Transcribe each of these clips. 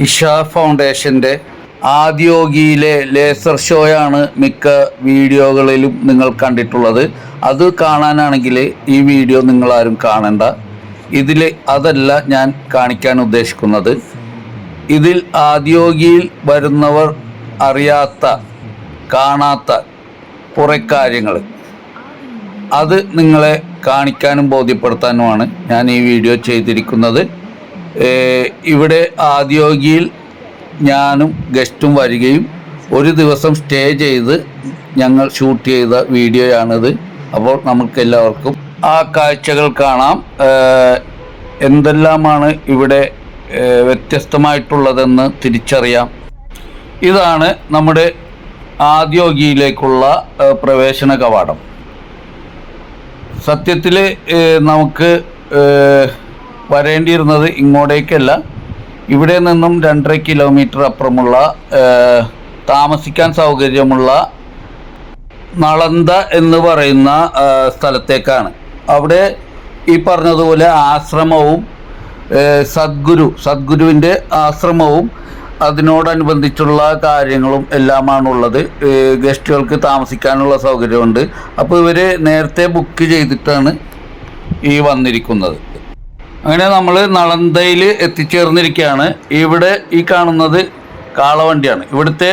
ഇഷ ഫൗണ്ടേഷന്റെ ആദ്യോഗിയിലെ ലേസർ ഷോയാണ് മിക്ക വീഡിയോകളിലും നിങ്ങൾ കണ്ടിട്ടുള്ളത്. അത് കാണാനാണെങ്കിൽ ഈ വീഡിയോ നിങ്ങളാരും കാണണ്ട. ഇതിൽ അതല്ല ഞാൻ കാണിക്കാൻ ഉദ്ദേശിക്കുന്നത്. ഇതിൽ ആദ്യോഗിയിൽ വരുന്നവർ അറിയാത്ത കാണാത്ത കുറേ കാര്യങ്ങൾ. അത് നിങ്ങളെ കാണിക്കാനും ബോധ്യപ്പെടുത്താനുമാണ് ഞാൻ ഈ വീഡിയോ ചെയ്തിരിക്കുന്നത്. ഇവിടെ ആദ്യോഗിയിൽ ഞാനും ഗസ്റ്റും വരികയും ഒരു ദിവസം സ്റ്റേ ചെയ്ത് ഞങ്ങൾ ഷൂട്ട് ചെയ്ത വീഡിയോയാണിത്. അപ്പോൾ നമുക്ക് എല്ലാവർക്കും ആ കാഴ്ചകൾ കാണാം. എന്തെല്ലാമാണ് ഇവിടെ വ്യത്യസ്തമായിട്ടുള്ളതെന്ന് തിരിച്ചറിയാം. ഇതാണ് നമ്മുടെ ആദ്യോഗിയിലേക്കുള്ള പ്രവേശന കവാടം. സത്യത്തിൽ നമുക്ക് വരേണ്ടിയിരുന്നത് ഇങ്ങോട്ടേക്കല്ല. ഇവിടെ നിന്നും രണ്ടര കിലോമീറ്റർ അപ്പുറമുള്ള താമസിക്കാൻ സൗകര്യമുള്ള നളന്ത എന്ന് പറയുന്ന സ്ഥലത്തേക്കാണ്. അവിടെ ഈ പറഞ്ഞതുപോലെ ആശ്രമവും സദ്ഗുരു സദ്ഗുരുവിന്റെ ആശ്രമവും അതിനോടനുബന്ധിച്ചുള്ള കാര്യങ്ങളും എല്ലാമാണുള്ളത്. ഗസ്റ്റുകൾക്ക് താമസിക്കാനുള്ള സൗകര്യമുണ്ട്. അപ്പോൾ ഇവർ നേരത്തെ ബുക്ക് ചെയ്തിട്ടാണ് ഈ വന്നിരിക്കുന്നത്. അങ്ങനെ നമ്മൾ നളന്തയിൽ എത്തിച്ചേർന്നിരിക്കുകയാണ് ഇവിടെ ഈ കാണുന്നത് കാളവണ്ടിയാണ്. ഇവിടുത്തെ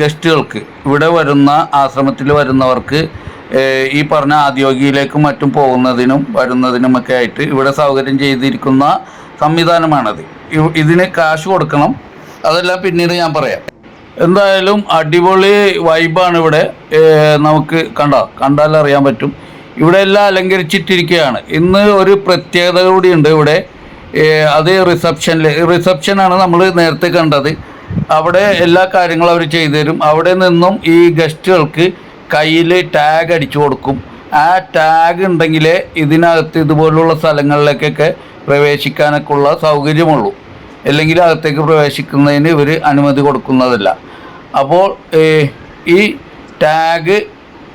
ഗസ്റ്റുകൾക്ക് ഇവിടെ വരുന്ന ആശ്രമത്തിൽ വരുന്നവർക്ക് ഈ പറഞ്ഞ ആദ്യോഗിയിലേക്കും മറ്റും പോകുന്നതിനും വരുന്നതിനുമൊക്കെ ആയിട്ട് ഇവിടെ സൗകര്യം ചെയ്തിരിക്കുന്ന സംവിധാനമാണത്. ഇതിന് കാശ് കൊടുക്കണം. അതെല്ലാം പിന്നീട് ഞാൻ പറയാം. എന്തായാലും അടിപൊളി വൈബാണ് ഇവിടെ. നമുക്ക് കണ്ടോ? കണ്ടാൽ അറിയാൻ പറ്റും. ഇവിടെ എല്ലാം അലങ്കരിച്ചിട്ടിരിക്കുകയാണ്. ഇന്ന് ഒരു പ്രത്യേകത കൂടിയുണ്ട് ഇവിടെ. അത് റിസപ്ഷനിൽ റിസപ്ഷനാണ് നമ്മൾ നേരത്തെ കണ്ടത്. അവിടെ എല്ലാ കാര്യങ്ങളും അവർ ചെയ്തു തരും. അവിടെ നിന്നും ഈ ഗസ്റ്റുകൾക്ക് കയ്യിൽ ടാഗ് അടിച്ചു കൊടുക്കും. ആ ടാഗ് ഉണ്ടെങ്കിലേ ഇതിനകത്ത് ഇതുപോലുള്ള സ്ഥലങ്ങളിലേക്കൊക്കെ പ്രവേശിക്കാനൊക്കെ ഉള്ള സൗകര്യമുള്ളൂ. അല്ലെങ്കിൽ അകത്തേക്ക് പ്രവേശിക്കുന്നതിന് ഇവർ അനുമതി കൊടുക്കുന്നതല്ല. അപ്പോൾ ഈ ടാഗ്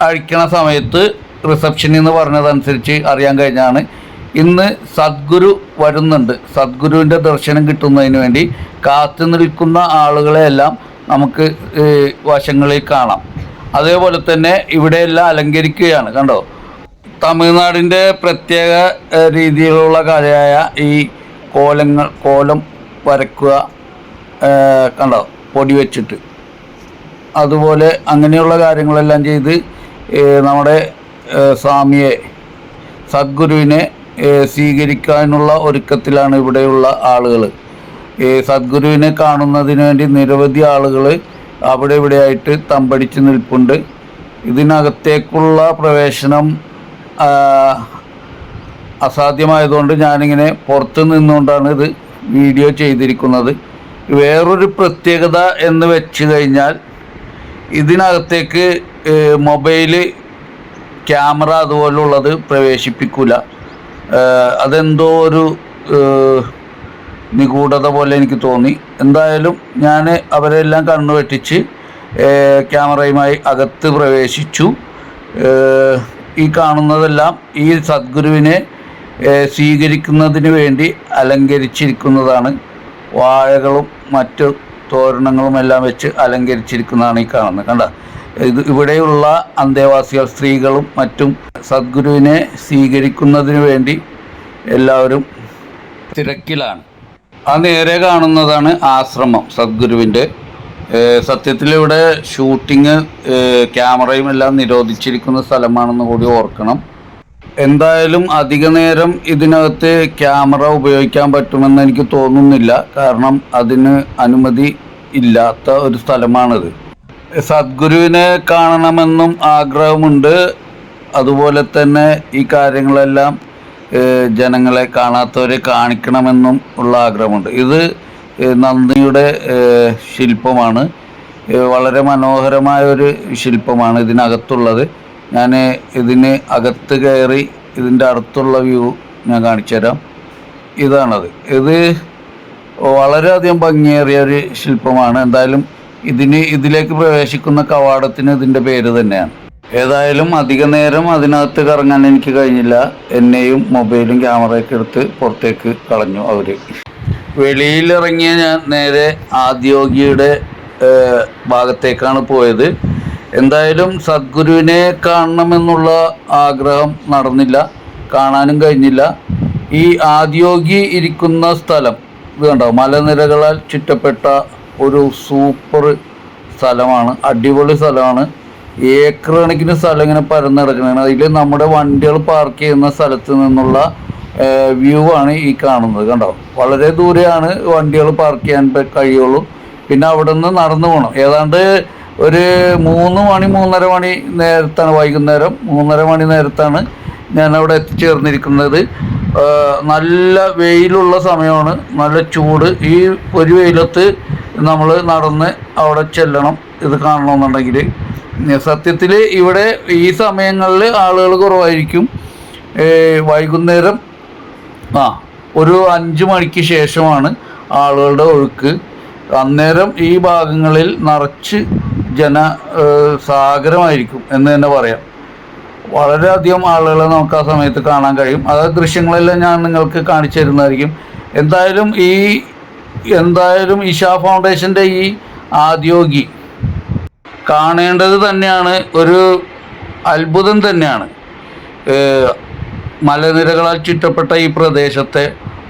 അഴിക്കണ സമയത്ത് റിസപ്ഷനിൽ നിന്ന് പറഞ്ഞതനുസരിച്ച് അറിയാൻ കഴിഞ്ഞാണ് ഇന്ന് സദ്ഗുരു വരുന്നുണ്ട്. സദ്ഗുരുവിന്റെ ദർശനം കിട്ടുന്നതിന് വേണ്ടി കാത്തു നിൽക്കുന്ന ആളുകളെയെല്ലാം നമുക്ക് വശങ്ങളിൽ കാണാം. അതേപോലെ തന്നെ ഇവിടെയെല്ലാം അലങ്കരിക്കുകയാണ്. കണ്ടോ? തമിഴ്നാടിന്റെ പ്രത്യേക രീതിയിലുള്ള കലയായ ഈ കോലങ്ങൾ കോലം വരക്കുക കണ്ടോ? പൊടി വെച്ചിട്ട്. അതുപോലെ അങ്ങനെയുള്ള കാര്യങ്ങളെല്ലാം ചെയ്ത് നമ്മുടെ സ്വാമിയെ സദ്ഗുരുവിനെ സ്വീകരിക്കാനുള്ള ഒരുക്കത്തിലാണ് ഇവിടെയുള്ള ആളുകൾ സദ്ഗുരുവിനെ കാണുന്നതിന് വേണ്ടി നിരവധി ആളുകൾ അവിടെ ഇവിടെയായിട്ട് തമ്പടിച്ച് നിൽപ്പുണ്ട്. ഇതിനകത്തേക്കുള്ള പ്രവേശനം അസാധ്യമായതുകൊണ്ട് ഞാനിങ്ങനെ പുറത്ത് നിന്നുകൊണ്ടാണ് ഇത് വീഡിയോ ചെയ്തിരിക്കുന്നത്. വേറൊരു പ്രത്യേകത എന്ന് വെച്ച് കഴിഞ്ഞാൽ ഇതിനകത്തേക്ക് മൊബൈൽ ക്യാമറ അതുപോലുള്ളത് പ്രവേശിപ്പിക്കില്ല അതെന്തോ ഒരു നിഗൂഢത പോലെ എനിക്ക് തോന്നി. എന്തായാലും ഞാൻ അവരെല്ലാം കണ്ണു വെട്ടിച്ച് ക്യാമറയുമായി അകത്ത് പ്രവേശിച്ചു. ഈ കാണുന്നതെല്ലാം ഈ സദ്ഗുരുവിനെ സ്വീകരിക്കുന്നതിന് വേണ്ടി അലങ്കരിച്ചിരിക്കുന്നതാണ്. വാഴകളും മറ്റു തോരണങ്ങളും എല്ലാം വെച്ച് അലങ്കരിച്ചിരിക്കുന്നതാണ് ഈ കാണുന്നത്. കണ്ട? ഇത് ഇവിടെയുള്ള അന്തേവാസികൾ സ്ത്രീകളും മറ്റും സദ്ഗുരുവിനെ സ്വീകരിക്കുന്നതിന് വേണ്ടി എല്ലാവരും തിരക്കിലാണ്. ആ നേരെ കാണുന്നതാണ് ആശ്രമം സദ്ഗുരുവിന്റെ. സത്യത്തിൽ ഇവിടെ ഷൂട്ടിങ് ക്യാമറയും എല്ലാം നിരോധിച്ചിരിക്കുന്ന സ്ഥലമാണെന്ന് കൂടി ഓർക്കണം. എന്തായാലും അധിക നേരം ഇതിനകത്ത് ക്യാമറ ഉപയോഗിക്കാൻ പറ്റുമെന്ന് എനിക്ക് തോന്നുന്നില്ല. കാരണം അതിന് അനുമതി ഇല്ലാത്ത ഒരു സ്ഥലമാണിത്. സദ്ഗുരുവിനെ കാണണമെന്നും ആഗ്രഹമുണ്ട്. അതുപോലെ തന്നെ ഈ കാര്യങ്ങളെല്ലാം ജനങ്ങളെ കാണാത്തവരെ കാണിക്കണമെന്നും ഉള്ള ആഗ്രഹമുണ്ട്. ഇത് നന്ദിയുടെ ശില്പമാണ്. വളരെ മനോഹരമായ ഒരു ശില്പമാണ് ഇതിനകത്തുള്ളത്. ഞാൻ ഇതിന് അകത്ത് കയറി ഇതിന്റെ അടുത്തുള്ള വ്യൂ ഞാൻ കാണിച്ചു തരാം ഇതാണത്. ഇത് വളരെയധികം ഭംഗിയേറിയ ഒരു ശില്പമാണ്. എന്തായാലും ഇതിന് ഇതിലേക്ക് പ്രവേശിക്കുന്ന കവാടത്തിന് ഇതിന്റെ പേര് തന്നെയാണ്. ഏതായാലും അധിക നേരം അതിനകത്ത് കറങ്ങാൻ എനിക്ക് കഴിഞ്ഞില്ല. എന്നെയും മൊബൈലും ക്യാമറയൊക്കെ എടുത്ത് പുറത്തേക്ക് കളഞ്ഞു അവർ വെളിയിലിറങ്ങിയ ഞാൻ നേരെ ആദ്യോഗിയുടെ ഭാഗത്തേക്കാണ് പോയത്. എന്തായാലും സദ്ഗുരുവിനെ കാണണമെന്നുള്ള ആഗ്രഹം നടന്നില്ല. കാണാനും കഴിഞ്ഞില്ല. ഈ ആദ്യോഗി ഇരിക്കുന്ന സ്ഥലം ഇത് കണ്ടോ? മലനിരകളാൽ ചുറ്റപ്പെട്ട ഒരു സൂപ്പർ സ്ഥലമാണ് അടിപൊളി സ്ഥലമാണ്. ഏക്കർ കണക്കിന് സ്ഥലം ഇങ്ങനെ പരന്ന് കിടക്കുന്നതാണ് അതിൽ നമ്മുടെ വണ്ടികൾ പാർക്ക് ചെയ്യുന്ന സ്ഥലത്ത് നിന്നുള്ള വ്യൂ ആണ് ഈ കാണുന്നത് കണ്ടോ? വളരെ ദൂരെയാണ് വണ്ടികൾ പാർക്ക് ചെയ്യാൻ കഴിയുള്ളൂ. പിന്നെ അവിടെ നിന്ന് നടന്നു പോകണം ഏതാണ്ട് ഒരു മൂന്ന് മണി മൂന്നര മണി നേരത്താണ് വൈകുന്നേരം. മൂന്നര മണി നേരത്താണ് ഞാൻ അവിടെ എത്തിച്ചേർന്നിരിക്കുന്നത് നല്ല വെയിലുള്ള സമയമാണ്. നല്ല ചൂട്. ഈ ഒരു വെയിലത്ത് നമ്മൾ നടന്ന് അവിടെ ചെല്ലണം. ഇത് കാണണമെന്നുണ്ടെങ്കിൽ സത്യത്തിൽ ഇവിടെ ഈ സമയങ്ങളിൽ ആളുകൾ കുറവായിരിക്കും. വൈകുന്നേരം ആ ഒരു അഞ്ച് മണിക്ക് ശേഷമാണ് ആളുകളുടെ ഒഴുക്ക്. അന്നേരം ഈ ഭാഗങ്ങളിൽ നിറച്ച് ജന സാഗരമായിരിക്കും എന്ന് തന്നെ പറയാം. വളരെയധികം ആളുകളെ നമുക്ക് ആ സമയത്ത് കാണാൻ കഴിയും. അത് ദൃശ്യങ്ങളെല്ലാം ഞാൻ നിങ്ങൾക്ക് കാണിച്ചു തരുന്നതായിരിക്കും. എന്തായാലും ഈ എന്തായാലും ഇഷ ഫൗണ്ടേഷന്റെ ഈ ആദ്യോഗി കാണേണ്ടത് തന്നെയാണ് ഒരു അത്ഭുതം തന്നെയാണ്. മലനിരകളാൽ ചുറ്റപ്പെട്ട ഈ പ്രദേശത്തെ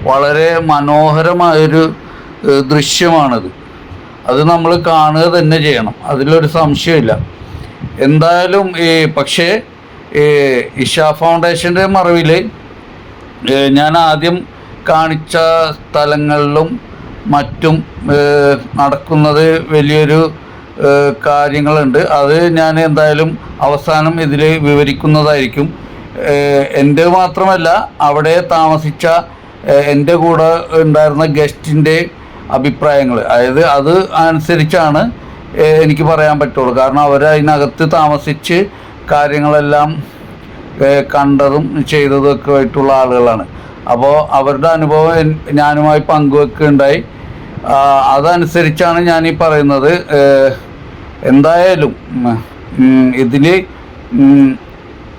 വളരെ മനോഹരമായൊരു ദൃശ്യമാണത്. അത് നമ്മൾ കാണുക തന്നെ ചെയ്യണം അതിലൊരു സംശയമില്ല. എന്തായാലും ഈ പക്ഷേ ഇഷ ഫൗണ്ടേഷന്റെ മറവിൽ ഞാൻ ആദ്യം കാണിച്ച സ്ഥലങ്ങളിലും മറ്റും നടക്കുന്നത് വലിയൊരു കാര്യങ്ങളുണ്ട്. അത് ഞാൻ എന്തായാലും അവസാനം ഇതിൽ വിവരിക്കുന്നതായിരിക്കും. എന്റെ മാത്രമല്ല അവിടെ താമസിച്ച എന്റെ കൂടെ ഉണ്ടായിരുന്ന ഗസ്റ്റിന്റെ അഭിപ്രായങ്ങൾ അതായത് അത് അനുസരിച്ചാണ് എനിക്ക് പറയാൻ പറ്റുള്ളൂ. കാരണം അവർ അതിനകത്ത് താമസിച്ച് കാര്യങ്ങളെല്ലാം കണ്ടതും ചെയ്തതും ഒക്കെ ആയിട്ടുള്ള ആളുകളാണ്. അപ്പോൾ അവരുടെ അനുഭവം ഞാനുമായി പങ്കുവെക്കുകയുണ്ടായി അതനുസരിച്ചാണ് ഞാൻ ഈ പറയുന്നത് എന്തായാലും ഇതിൽ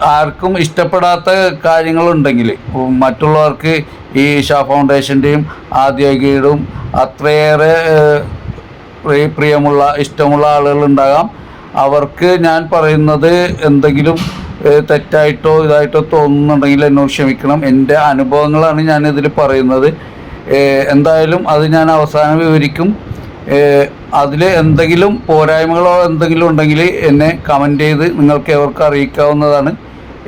ആർക്കും ഇഷ്ടപ്പെടാത്ത കാര്യങ്ങളുണ്ടെങ്കിൽ മറ്റുള്ളവർക്ക് ഈ ഷാ ഫൗണ്ടേഷന്റെയും ആദ്യോഗികയുടെയും അത്രയേറെ പ്രിയമുള്ള ഇഷ്ടമുള്ള ആളുകളുണ്ടാകാം. അവർക്ക് ഞാൻ പറയുന്നത് എന്തെങ്കിലും തെറ്റായിട്ടോ ഇതായിട്ടോ തോന്നുന്നുണ്ടെങ്കിൽ എന്നോട് ക്ഷമിക്കണം. എന്റെ അനുഭവങ്ങളാണ് ഞാൻ ഇതിൽ പറയുന്നത് എന്തായാലും അത് ഞാൻ അവസാനം വിവരിക്കും. അതിൽ എന്തെങ്കിലും പോരായ്മകളോ എന്തെങ്കിലും ഉണ്ടെങ്കിൽ എന്നെ കമന്റ് ചെയ്ത് നിങ്ങൾക്ക് എവർക്ക് അറിയിക്കാവുന്നതാണ്.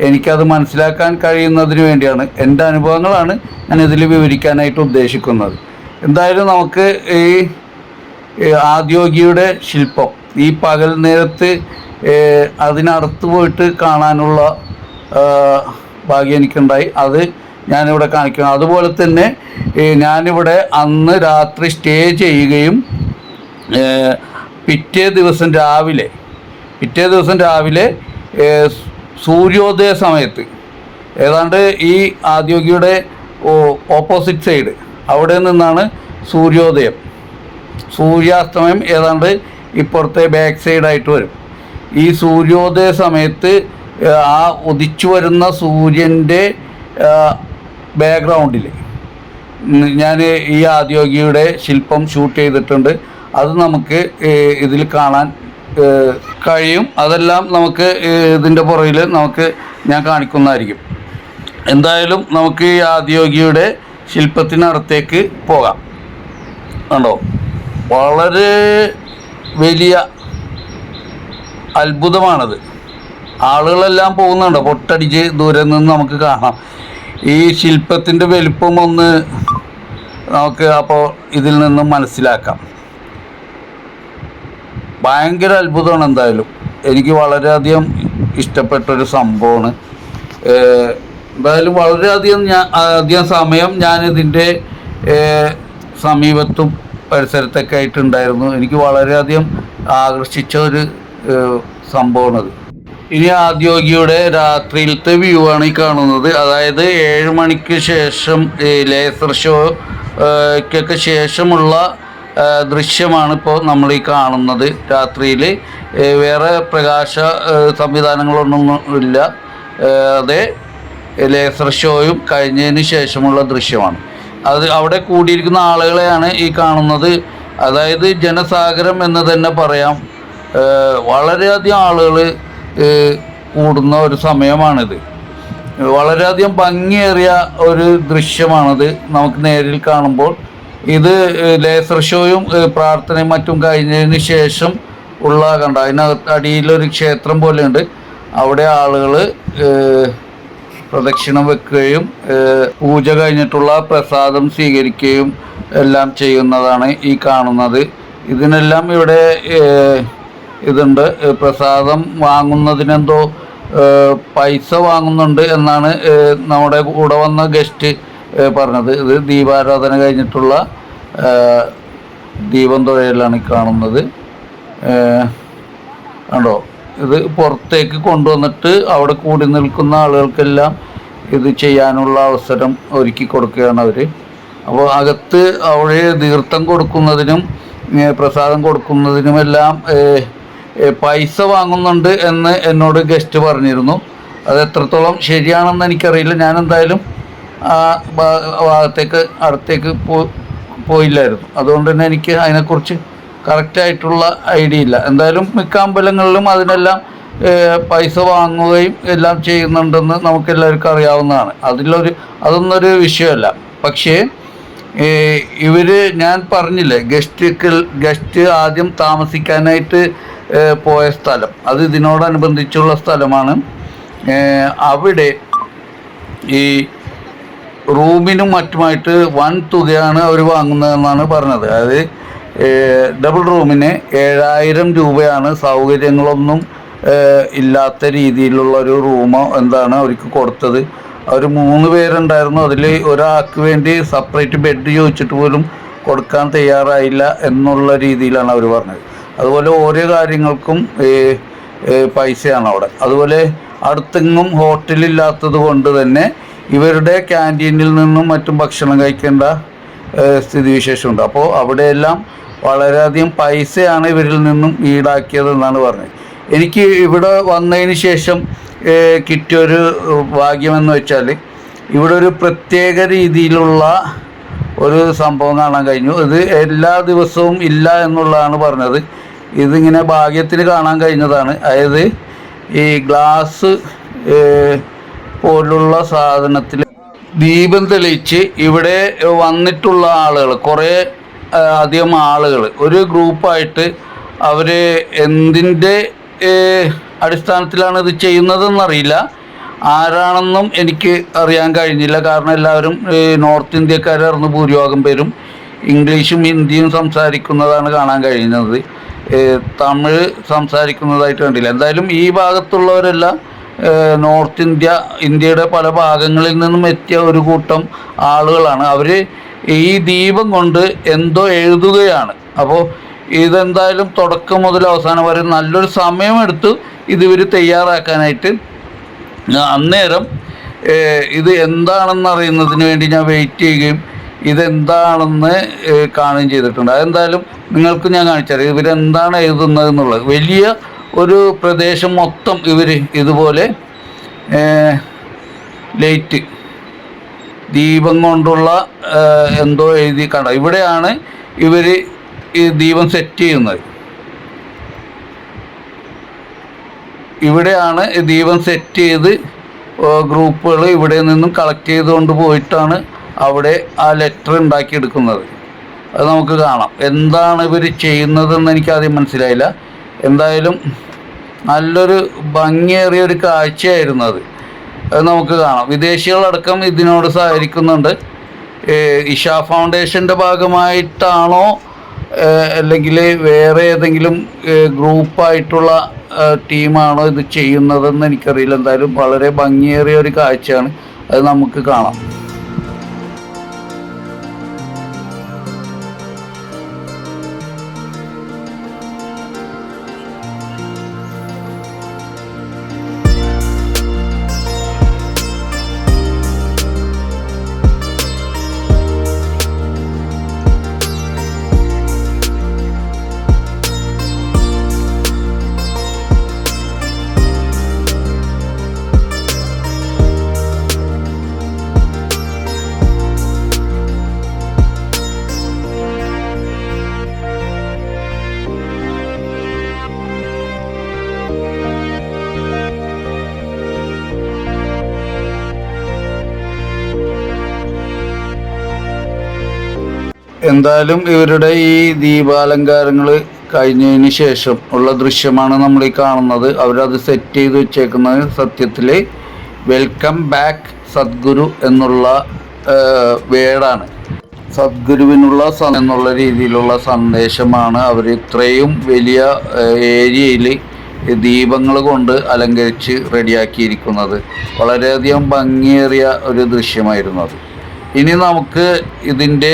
എനിക്കത് മനസ്സിലാക്കാൻ കഴിയുന്നതിന് വേണ്ടിയാണ് എന്റെ അനുഭവങ്ങളാണ് ഞാൻ ഇതിൽ വിവരിക്കാനായിട്ട് ഉദ്ദേശിക്കുന്നത്. എന്തായാലും നമുക്ക് ഈ ആദ്യോഗിയുടെ ശില്പം ഈ പകൽ നേരത്ത് അതിനടുത്ത് പോയിട്ട് കാണാനുള്ള ഭാഗ്യം എനിക്കുണ്ടായി. അത് ഞാനിവിടെ കാണിക്കുന്നു. അതുപോലെ തന്നെ ഞാനിവിടെ അന്ന് രാത്രി സ്റ്റേ ചെയ്യുകയും പിറ്റേ ദിവസം രാവിലെ പിറ്റേ ദിവസം രാവിലെ സൂര്യോദയ സമയത്ത് ഏതാണ്ട് ഈ ആദ്യോഗിയുടെ ഓപ്പോസിറ്റ് സൈഡ് അവിടെ നിന്നാണ് സൂര്യോദയം. സൂര്യാസ്തമയം ഏതാണ്ട് ഇപ്പുറത്തെ ബാക്ക് സൈഡായിട്ട് വരും. ഈ സൂര്യോദയ സമയത്ത് ആ, ഉദിച്ചു വരുന്ന സൂര്യന്റെ ബാക്ക്ഗ്രൗണ്ടിൽ ഞാൻ ഈ ആദ്യോഗിയുടെ ശില്പം ഷൂട്ട് ചെയ്തിട്ടുണ്ട്. അത് നമുക്ക് ഇതിൽ കാണാൻ കഴിയും. അതെല്ലാം നമുക്ക് ഇതിന്റെ പുറകിൽ നമുക്ക് ഞാൻ കാണിക്കുന്നതായിരിക്കും. എന്തായാലും നമുക്ക് ഈ ആദ്യോഗിയുടെ ശില്പത്തിനടുത്തേക്ക് പോകാം. കണ്ടോ? വളരെ വലിയ അത്ഭുതമാണത്. ആളുകളെല്ലാം പോകുന്നുണ്ട്. പൊട്ടടിച്ച് ദൂരെ നിന്ന് നമുക്ക് കാണാം. ഈ ശില്പത്തിന്റെ വലിപ്പം ഒന്ന് നമുക്ക് അപ്പോൾ ഇതിൽ നിന്നും മനസ്സിലാക്കാം. ഭയങ്കര അത്ഭുതമാണ് എന്തായാലും. എനിക്ക് വളരെയധികം ഇഷ്ടപ്പെട്ടൊരു സംഭവമാണ്. എന്തായാലും വളരെയധികം ഞാൻ അധികം സമയം ഞാൻ ഇതിന്റെ സമീപത്തും പരിസരത്തൊക്കെ ആയിട്ടുണ്ടായിരുന്നു. എനിക്ക് വളരെയധികം ആകർഷിച്ച ഒരു സംഭവമാണത്. ഇനി ആദ്യോഗിയുടെ രാത്രിയിലത്തെ വ്യൂ ആണ് ഈ കാണുന്നത്. അതായത് ഏഴ് മണിക്ക് ശേഷം ലേസർ ഷോ ക്കൊക്കെ ശേഷമുള്ള ദൃശ്യമാണ് ഇപ്പോൾ നമ്മൾ ഈ കാണുന്നത്. രാത്രിയിൽ വേറെ പ്രകാശ സംവിധാനങ്ങളൊന്നും ഇല്ല. അത് ലേസർ ഷോയും കഴിഞ്ഞതിന് ശേഷമുള്ള ദൃശ്യമാണ്. അത് അവിടെ കൂടിയിരിക്കുന്ന ആളുകളെയാണ് ഈ കാണുന്നത്. അതായത് ജനസാഗരം എന്ന് തന്നെ പറയാം. വളരെയധികം ആളുകൾ കൂടുന്ന ഒരു സമയമാണിത്. വളരെയധികം ഭംഗിയേറിയ ഒരു ദൃശ്യമാണത് നമുക്ക് നേരിൽ കാണുമ്പോൾ. ഇത് ലേസർ ഷോയും പ്രാർത്ഥനയും മറ്റും കഴിഞ്ഞതിന് ശേഷം ഉള്ള കണ്ട അതിനകത്ത് അടിയിലൊരു ക്ഷേത്രം പോലെയുണ്ട്. അവിടെ ആളുകൾ പ്രദക്ഷിണം വെക്കുകയും പൂജ കഴിഞ്ഞിട്ടുള്ള പ്രസാദം സ്വീകരിക്കുകയും എല്ലാം ചെയ്യുന്നതാണ് ഈ കാണുന്നത്. ഇതിനെല്ലാം ഇവിടെ ഇതുണ്ട്. പ്രസാദം വാങ്ങുന്നതിനെന്തോ പൈസ വാങ്ങുന്നുണ്ട് എന്നാണ് നമ്മുടെ കൂടെ വന്ന ഗസ്റ്റ് പറഞ്ഞത്. ഇത് ദീപാരാധന കഴിഞ്ഞിട്ടുള്ള ദീപം തുഴയിലാണ് കാണുന്നത്. കണ്ടോ? ഇത് പുറത്തേക്ക് കൊണ്ടുവന്നിട്ട് അവിടെ കൂടി നിൽക്കുന്ന ആളുകൾക്കെല്ലാം ഇത് ചെയ്യാനുള്ള അവസരം ഒരുക്കി കൊടുക്കുകയാണ് അവർ അപ്പോൾ അകത്ത് അവിടെ തീർത്ഥം കൊടുക്കുന്നതിനും പ്രസാദം കൊടുക്കുന്നതിനുമെല്ലാം പൈസ വാങ്ങുന്നുണ്ട് എന്ന് എന്നോട് ഗസ്റ്റ് പറഞ്ഞിരുന്നു. അത് എത്രത്തോളം ശരിയാണെന്ന് എനിക്കറിയില്ല. ഞാൻ എന്തായാലും ആ ഭാഗത്തേക്ക് അടുത്തേക്ക് പോയില്ലായിരുന്നു. അതുകൊണ്ട് തന്നെ എനിക്ക് അതിനെക്കുറിച്ച് കറക്റ്റായിട്ടുള്ള ഐഡിയ ഇല്ല. എന്തായാലും മിക്ക അമ്പലങ്ങളിലും അതിനെല്ലാം പൈസ വാങ്ങുകയും എല്ലാം ചെയ്യുന്നുണ്ടെന്ന് നമുക്ക് എല്ലാവർക്കും അറിയാവുന്നതാണ്. അതിലൊരു അതൊന്നൊരു വിഷയമല്ല. പക്ഷേ ഇവർ ഞാൻ പറഞ്ഞില്ലേ ഗസ്റ്റ് ഗസ്റ്റ് ആദ്യം താമസിക്കാനായിട്ട് പോയ സ്ഥലം. അത് ഇതിനോടനുബന്ധിച്ചുള്ള സ്ഥലമാണ്. അവിടെ ഈ റൂമിനും മറ്റുമായിട്ട് വൻ തുകയാണ് അവർ വാങ്ങുന്നതെന്നാണ് പറഞ്ഞത്. അതായത് ഡബിൾ റൂമിന് ഏഴായിരം രൂപയാണ്. സൗകര്യങ്ങളൊന്നും ഇല്ലാത്ത രീതിയിലുള്ള ഒരു റൂമോ എന്താണ് അവർക്ക് കൊടുത്തത്. അവർ മൂന്ന് പേരുണ്ടായിരുന്നു. അതിൽ ഒരാൾക്ക് വേണ്ടി സെപ്പറേറ്റ് ബെഡ് ചോദിച്ചിട്ട് പോലും കൊടുക്കാൻ തയ്യാറായില്ല എന്നുള്ള രീതിയിലാണ് അവർ പറഞ്ഞത്. അതുപോലെ ഓരോ കാര്യങ്ങൾക്കും പൈസയാണ് അവിടെ. അതുപോലെ അടുത്തെങ്ങും ഹോട്ടലില്ലാത്തത് കൊണ്ട് തന്നെ ഇവരുടെ ക്യാന്റീനിൽ നിന്നും മറ്റും ഭക്ഷണം കഴിക്കേണ്ട സ്ഥിതിവിശേഷമുണ്ട്. അപ്പോൾ അവിടെയെല്ലാം വളരെയധികം പൈസയാണ് ഇവരിൽ നിന്നും ഈടാക്കിയതെന്നാണ് പറഞ്ഞത്. എനിക്ക് ഇവിടെ വന്നതിന് ശേഷം കിട്ടിയൊരു ഭാഗ്യമെന്ന് വെച്ചാൽ ഇവിടെ ഒരു പ്രത്യേക രീതിയിലുള്ള ഒരു സംഭവം കാണാൻ കഴിഞ്ഞു. ഇത് എല്ലാ ദിവസവും ഇല്ല എന്നുള്ളതാണ് പറഞ്ഞത്. ഇതിങ്ങനെ ഭാഗ്യത്തിൽ കാണാൻ കഴിഞ്ഞതാണ്. അതായത് ഈ ഗ്ലാസ് പോലുള്ള സാധനത്തിൽ ദീപം തെളിയിച്ച് ഇവിടെ വന്നിട്ടുള്ള ആളുകൾ കുറേ അധികം ആളുകൾ ഒരു ഗ്രൂപ്പായിട്ട് അവർ എന്തിന്റെ അടിസ്ഥാനത്തിലാണ് ഇത് ചെയ്യുന്നതെന്നറിയില്ല. ആരാണെന്നും എനിക്ക് അറിയാൻ കഴിഞ്ഞില്ല. കാരണം എല്ലാവരും നോർത്ത് ഇന്ത്യക്കാരായിരുന്നു ഭൂരിഭാഗം പേരും ഇംഗ്ലീഷും ഹിന്ദിയും സംസാരിക്കുന്നതാണ് കാണാൻ കഴിയുന്നത് തമിഴ് സംസാരിക്കുന്നതായിട്ട് കണ്ടില്ല. എന്തായാലും ഈ ഭാഗത്തുള്ളവരെല്ലാം നോർത്ത് ഇന്ത്യ ഇന്ത്യയുടെ പല ഭാഗങ്ങളിൽ നിന്നും എത്തിയ ഒരു കൂട്ടം ആളുകളാണ്. അവർ ഈ ദീപം കൊണ്ട് എന്തോ എഴുതുകയാണ്. അപ്പോൾ ഇതെന്തായാലും തുടക്കം മുതൽ അവസാനം വരെ നല്ലൊരു സമയമെടുത്ത് ഇത് ഇവർ തയ്യാറാക്കാനായിട്ട് അന്നേരം ഇത് എന്താണെന്ന് അറിയുന്നതിന് വേണ്ടി ഞാൻ വെയിറ്റ് ചെയ്യുകയും ഇതെന്താണെന്ന് കാണുകയും ചെയ്തിട്ടുണ്ട്. അതെന്തായാലും നിങ്ങൾക്ക് ഞാൻ കാണിച്ചുതരാം. ഇവരെന്താണ് എഴുതുന്നത് എന്നുള്ളത് വലിയ ഒരു പ്രദേശം മൊത്തം ഇവർ ഇതുപോലെ ലൈറ്റ് ദീപം കൊണ്ടുള്ള എന്തോ എഴുതി കണ്ട ഇവിടെയാണ് ഇവർ ഈ ദീപം സെറ്റ് ചെയ്യുന്നത്. ഇവിടെയാണ് ദീപം സെറ്റ് ചെയ്ത് ഗ്രൂപ്പുകൾ ഇവിടെ നിന്നും കളക്ട് ചെയ്തുകൊണ്ട് പോയിട്ടാണ് അവിടെ ആ ലെറ്റർ ഉണ്ടാക്കിയെടുക്കുന്നത് അത് നമുക്ക് കാണാം. എന്താണ് ഇവർ ചെയ്യുന്നതെന്ന് എനിക്കാദ്യം മനസ്സിലായില്ല. എന്തായാലും നല്ലൊരു ഭംഗിയേറിയ ഒരു കാഴ്ചയായിരുന്നു അത്. അത് നമുക്ക് കാണാം. വിദേശികളടക്കം ഇതിനോട് സഹകരിക്കുന്നുണ്ട്. ഇഷ ഫൗണ്ടേഷന്റെ ഭാഗമായിട്ടാണോ അല്ലെങ്കിൽ വേറെ ഏതെങ്കിലും ഗ്രൂപ്പായിട്ടുള്ള ടീമാണോ ഇത് ചെയ്യുന്നതെന്ന് എനിക്കറിയില്ല. എന്തായാലും വളരെ ഭംഗിയേറിയ ഒരു കാഴ്ചയാണ്. അത് നമുക്ക് കാണാം. എന്തായാലും ഇവരുടെ ഈ ദീപാലങ്കാരങ്ങൾ കഴിഞ്ഞതിന് ശേഷം ഉള്ള ദൃശ്യമാണ് നമ്മൾ ഈ കാണുന്നത്. അവരത് സെറ്റ് ചെയ്ത് വെച്ചേക്കുന്നത് സത്യത്തിൽ വെൽക്കം ബാക്ക് സദ്ഗുരു എന്നുള്ള വേടാണ്. സദ്ഗുരുവിനുള്ള എന്നുള്ള രീതിയിലുള്ള സന്ദേശമാണ് അവർ ഇത്രയും വലിയ ഏരിയയിൽ ദീപങ്ങൾ കൊണ്ട് അലങ്കരിച്ച് റെഡിയാക്കിയിരിക്കുന്നത്. വളരെയധികം ഭംഗിയേറിയ ഒരു ദൃശ്യമായിരുന്നു അത്. ഇനി നമുക്ക് ഇതിന്റെ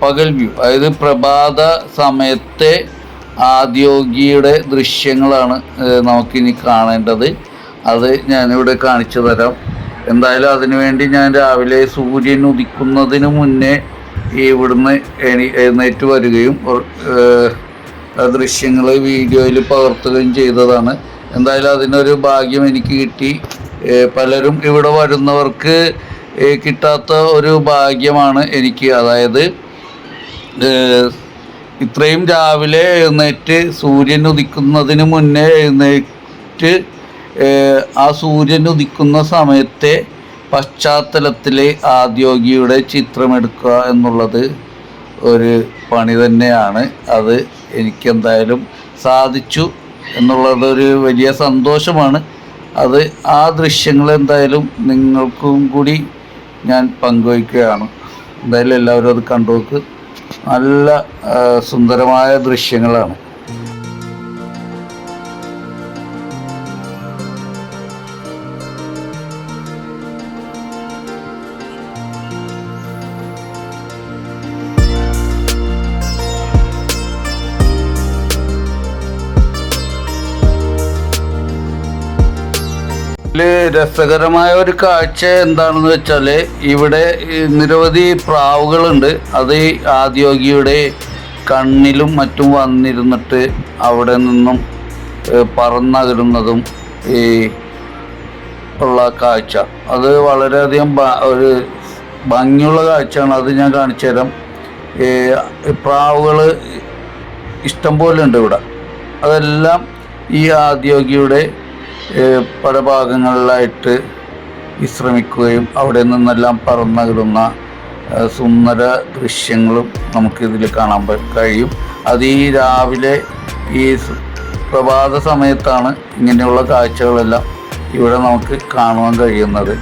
പകൽ വ്യൂ അതായത് പ്രഭാത സമയത്തെ ആദ്യോഗിയുടെ ദൃശ്യങ്ങളാണ് നമുക്കിനി കാണേണ്ടത്. അത് ഞാനിവിടെ കാണിച്ചു തരാം. എന്തായാലും അതിനുവേണ്ടി ഞാൻ രാവിലെ സൂര്യൻ ഉദിക്കുന്നതിന് മുന്നേ ഇവിടുന്ന് എഴുന്നേറ്റ് വരികയും ദൃശ്യങ്ങൾ വീഡിയോയിൽ പകർത്തുകയും ചെയ്തതാണ്. എന്തായാലും അതിനൊരു ഭാഗ്യം എനിക്ക് കിട്ടി. പലരും ഇവിടെ വരുന്നവർക്ക് കിട്ടാത്ത ഒരു ഭാഗ്യമാണ് എനിക്ക്. അതായത് ഇത്രയും രാവിലെ എഴുന്നേറ്റ് സൂര്യൻ ഉദിക്കുന്നതിന് മുന്നേ എഴുന്നേറ്റ് ആ സൂര്യൻ ഉദിക്കുന്ന സമയത്തെ പശ്ചാത്തലത്തിൽ ആദ്യോഗിയുടെ ചിത്രമെടുക്കുക എന്നുള്ളത് ഒരു പണി തന്നെയാണ്. അത് എനിക്കെന്തായാലും സാധിച്ചു എന്നുള്ളതൊരു വലിയ സന്തോഷമാണ്. അത് ആ ദൃശ്യങ്ങൾ എന്തായാലും നിങ്ങൾക്കും കൂടി ഞാൻ പങ്കുവയ്ക്കുകയാണ്. എന്തായാലും എല്ലാവരും അത് കണ്ടു നോക്ക് നല്ല സുന്ദരമായ ദൃശ്യങ്ങളാണ്. രസകരമായ ഒരു കാഴ്ച എന്താണെന്ന് വെച്ചാൽ ഇവിടെ നിരവധി പ്രാവുകളുണ്ട്. അത് ആദ്യോഗിയുടെ കണ്ണിലും മറ്റും വന്നിരുന്നിട്ട് അവിടെ നിന്നും പറന്നകരുന്നതും ഈ ഉള്ള കാഴ്ച. അത് വളരെയധികം ഒരു ഭംഗിയുള്ള കാഴ്ചയാണ്. അത് ഞാൻ കാണിച്ചു തരാം. പ്രാവുകൾ ഇഷ്ടംപോലെ ഉണ്ട് ഇവിടെ. അതെല്ലാം ഈ ആദ്യോഗിയുടെ പല ഭാഗങ്ങളിലായിട്ട് വിശ്രമിക്കുകയും അവിടെ നിന്നെല്ലാം പറന്നകിടുന്ന സുന്ദര ദൃശ്യങ്ങളും നമുക്കിതിൽ കാണാൻ കഴിയും. അത് ഈ രാവിലെ ഈ പ്രഭാത സമയത്താണ് ഇങ്ങനെയുള്ള കാഴ്ചകളെല്ലാം ഇവിടെ നമുക്ക് കാണുവാൻ കഴിയുന്നത്.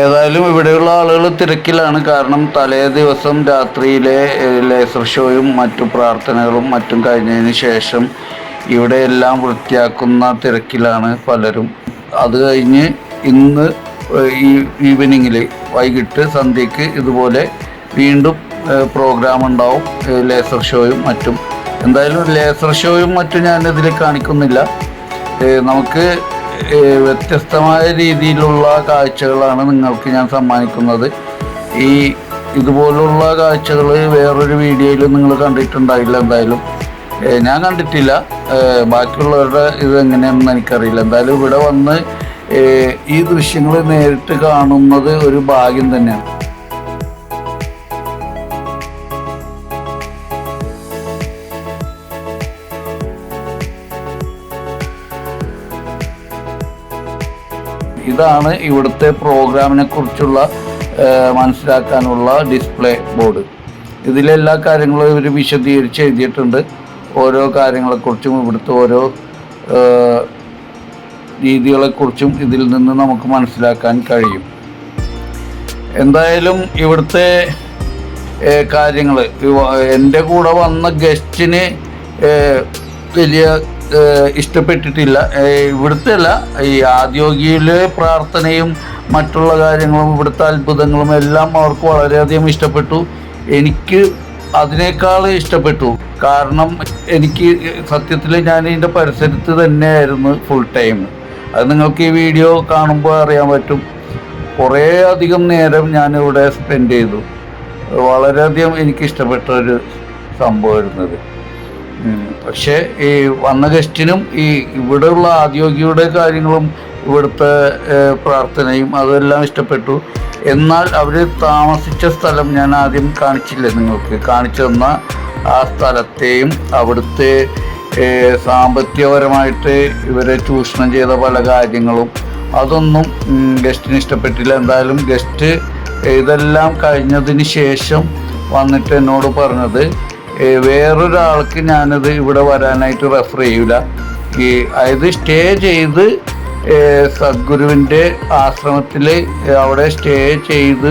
ഏതായാലും ഇവിടെയുള്ള ആളുകൾ തിരക്കിലാണ്. കാരണം തലേ ദിവസം രാത്രിയിലെ ലേസർ ഷോയും മറ്റു പ്രാർത്ഥനകളും മറ്റും കഴിഞ്ഞതിന് ശേഷം ഇവിടെ എല്ലാം വൃത്തിയാക്കുന്ന തിരക്കിലാണ് പലരും. അത് കഴിഞ്ഞ് ഇന്ന് ഈ ഈവനിങ്ങിൽ വൈകിട്ട് സന്ധ്യയ്ക്ക് ഇതുപോലെ വീണ്ടും പ്രോഗ്രാം ഉണ്ടാവും ലേസർ ഷോയും മറ്റും. എന്തായാലും ലേസർ ഷോയും മറ്റും ഞാനിതിൽ കാണിക്കുന്നില്ല. നമുക്ക് വ്യത്യസ്തമായ രീതിയിലുള്ള കാഴ്ചകളാണ് നിങ്ങൾക്ക് ഞാൻ സമ്മാനിക്കുന്നത്. ഈ ഇതുപോലുള്ള കാഴ്ചകൾ വേറൊരു വീഡിയോയിൽ നിങ്ങൾ കണ്ടിട്ടുണ്ടായില്ല എന്തായാലും. ഞാൻ കണ്ടിട്ടില്ല. ബാക്കിയുള്ളവരുടെ ഇത് എങ്ങനെയാണെന്ന് എനിക്കറിയില്ല. എന്തായാലും ഇവിടെ വന്ന് ഈ ദൃശ്യങ്ങൾ നേരിട്ട് കാണുന്നത് ഒരു ഭാഗ്യം തന്നെയാണ്. ഇതാണ് ഇവിടുത്തെ പ്രോഗ്രാമിനെ കുറിച്ചുള്ള മനസ്സിലാക്കാനുള്ള ഡിസ്പ്ലേ ബോർഡ്. ഇതിലെല്ലാ കാര്യങ്ങളും ഇവർ വിശദീകരിച്ച് എഴുതിയിട്ടുണ്ട്. ഓരോ കാര്യങ്ങളെക്കുറിച്ചും ഇവിടുത്തെ ഓരോ രീതികളെക്കുറിച്ചും ഇതിൽ നിന്ന് നമുക്ക് മനസ്സിലാക്കാൻ കഴിയും. എന്തായാലും ഇവിടുത്തെ കാര്യങ്ങൾ എന്റെ കൂടെ വന്ന ഗസ്റ്റിന് വലിയ ഇഷ്ടപ്പെട്ടിട്ടില്ല. ഇവിടുത്തെ അല്ല ഈ ആദ്യോഗിയിലെ പ്രാർത്ഥനയും മറ്റുള്ള കാര്യങ്ങളും ഇവിടുത്തെ അത്ഭുതങ്ങളും എല്ലാം അവർക്ക് വളരെയധികം ഇഷ്ടപ്പെട്ടു. എനിക്ക് അതിനേക്കാൾ ഇഷ്ടപ്പെട്ടു. കാരണം എനിക്ക് സത്യത്തിൽ ഞാൻ ഇതിന്റെ പരിസരത്ത് തന്നെയായിരുന്നു ഫുൾ ടൈം അത് നിങ്ങൾക്ക് ഈ വീഡിയോ കാണുമ്പോൾ അറിയാൻ പറ്റും. കുറേ അധികം നേരം ഞാൻ ഇവിടെ സ്പെൻഡ് ചെയ്തു. വളരെയധികം എനിക്ക് ഇഷ്ടപ്പെട്ട ഒരു സംഭവമായിരുന്നത്. പക്ഷേ ഈ വന്ന ഗസ്റ്റിനും ഈ ഇവിടെയുള്ള ആദ്യോഗിയുടെ കാര്യങ്ങളും ഇവിടുത്തെ പ്രാർത്ഥനയും അതെല്ലാം ഇഷ്ടപ്പെട്ടു. എന്നാൽ അവർ താമസിച്ച സ്ഥലം ഞാൻ ആദ്യം കാണിച്ചില്ല നിങ്ങൾക്ക്? കാണിച്ചു തന്ന ആ സ്ഥലത്തെയും അവിടുത്തെ സാമ്പത്തികപരമായിട്ട് ഇവരെ ചൂഷണം ചെയ്ത പല കാര്യങ്ങളും. അതൊന്നും ഗസ്റ്റിന് ഇഷ്ടപ്പെട്ടില്ല. എന്തായാലും ഗസ്റ്റ് ഇതെല്ലാം കഴിഞ്ഞതിന് ശേഷം വന്നിട്ട് എന്നോട് പറഞ്ഞത് വേറൊരാൾക്ക് ഞാനത് ഇവിടെ വരാനായിട്ട് റെഫർ ചെയ്യൂല. അതായത് സ്റ്റേ ചെയ്ത് സദ്ഗുരുവിന്റെ ആശ്രമത്തിൽ അവിടെ സ്റ്റേ ചെയ്ത്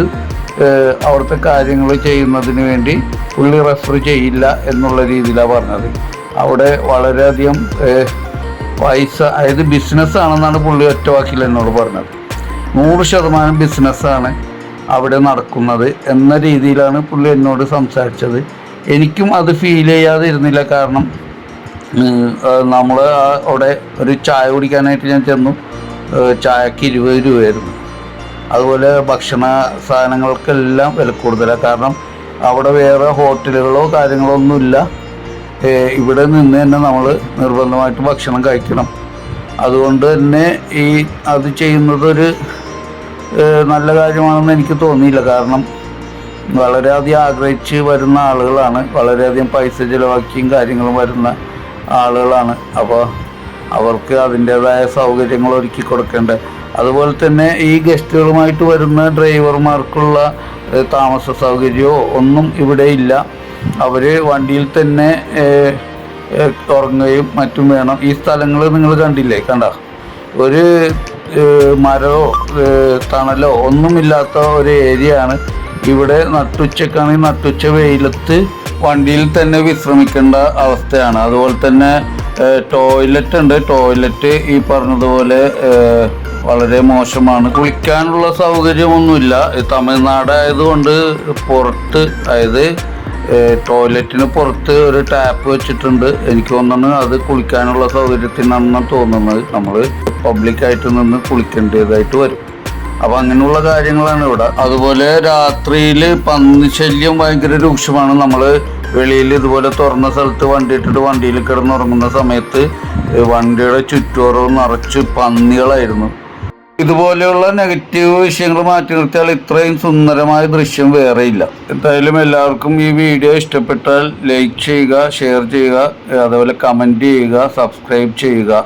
അവിടുത്തെ കാര്യങ്ങൾ ചെയ്യുന്നതിന് വേണ്ടി പുള്ളി റെഫർ ചെയ്യില്ല എന്നുള്ള രീതിയിലാണ് പറഞ്ഞത്. അവിടെ വളരെയധികം പൈസ അതായത് ബിസിനസ് ആണെന്നാണ് പുള്ളി ഒറ്റ വാക്കിൽ എന്നോട് പറഞ്ഞത്. നൂറ് ശതമാനം ബിസിനസ്സാണ് അവിടെ നടക്കുന്നത് എന്ന രീതിയിലാണ് പുള്ളി എന്നോട് സംസാരിച്ചത്. എനിക്കും അത് ഫീൽ ചെയ്യാതെ ഇരുന്നില്ല കാരണം നമ്മൾ അവിടെ ഒരു ചായ കുടിക്കാനായിട്ട് ഞാൻ ചെന്നു. ചായക്ക് ഇരുപത് രൂപയായിരുന്നു. അതുപോലെ ഭക്ഷണ സാധനങ്ങൾക്കെല്ലാം വില കൂടുതലാണ് കാരണം അവിടെ വേറെ ഹോട്ടലുകളോ കാര്യങ്ങളോ ഒന്നുമില്ല. ഇവിടെ നിന്ന് തന്നെ നമ്മൾ നിർബന്ധമായിട്ട് ഭക്ഷണം കഴിക്കണം. അതുകൊണ്ട് തന്നെ ഈ അത് ചെയ്യുന്നതൊരു നല്ല കാര്യമാണെന്ന് എനിക്ക് തോന്നിയില്ല. കാരണം വളരെയധികം ആഗ്രഹിച്ച് വരുന്ന ആളുകളാണ്. വളരെയധികം പൈസ ചിലവാക്കിയും കാര്യങ്ങളും വരുന്ന ആളുകളാണ്. അപ്പോൾ അവർക്ക് അതിന്റേതായ സൗകര്യങ്ങൾ ഒരുക്കി കൊടുക്കേണ്ടത്. അതുപോലെ തന്നെ ഈ ഗസ്റ്റുകളുമായിട്ട് വരുന്ന ഡ്രൈവർമാർക്കുള്ള താമസ സൗകര്യമോ ഒന്നും ഇവിടെ ഇല്ല. അവർ വണ്ടിയിൽ തന്നെ ഉറങ്ങുകയും മറ്റും വേണം. ഈ സ്ഥലങ്ങൾ നിങ്ങൾ കണ്ടില്ലേ? കണ്ട? ഒരു മരമോ തണലോ ഒന്നുമില്ലാത്ത ഒരു ഏരിയ ആണ് ഇവിടെ നട്ടുച്ചക്കാണെങ്കിൽ നട്ടുച്ച വെയിലത്ത് വണ്ടിയിൽ തന്നെ വിശ്രമിക്കേണ്ട അവസ്ഥയാണ്. അതുപോലെ തന്നെ ടോയ്ലറ്റ് ഉണ്ട്. ടോയ്ലറ്റ് ഈ പറഞ്ഞതുപോലെ വളരെ മോശമാണ്. കുളിക്കാനുള്ള സൗകര്യമൊന്നുമില്ല. തമിഴ്നാട് ആയതുകൊണ്ട് പുറത്ത് അതായത് ടോയ്ലറ്റിന് പുറത്ത് ഒരു ടാപ്പ് വെച്ചിട്ടുണ്ട്. എനിക്ക് തോന്നുന്നു അത് കുളിക്കാനുള്ള സൗകര്യത്തിനാണെന്നാണ് തോന്നുന്നത്. നമ്മൾ പബ്ലിക്കായിട്ട് നിന്ന് കുളിക്കേണ്ടതായിട്ട് വരും. അപ്പൊ അങ്ങനെയുള്ള കാര്യങ്ങളാണ് ഇവിടെ. അതുപോലെ രാത്രിയിൽ പന്നി ശല്യം ഭയങ്കര രൂക്ഷമാണ്. നമ്മൾ വെളിയിൽ ഇതുപോലെ തുറന്ന സ്ഥലത്ത് വണ്ടി ഇട്ടിട്ട് വണ്ടിയിൽ കിടന്നുറങ്ങുന്ന സമയത്ത് വണ്ടിയുടെ ചുറ്റോറവും നിറച്ച് പന്നികളായിരുന്നു. ഇതുപോലെയുള്ള നെഗറ്റീവ് വിഷയങ്ങൾ മാറ്റി നിർത്തിയാൽ ഇത്രയും സുന്ദരമായ ദൃശ്യം വേറെയില്ല എന്തായാലും എല്ലാവർക്കും ഈ വീഡിയോ ഇഷ്ടപ്പെട്ടാൽ ലൈക്ക് ചെയ്യുക ഷെയർ ചെയ്യുക അതുപോലെ കമന്റ് ചെയ്യുക സബ്സ്ക്രൈബ് ചെയ്യുക.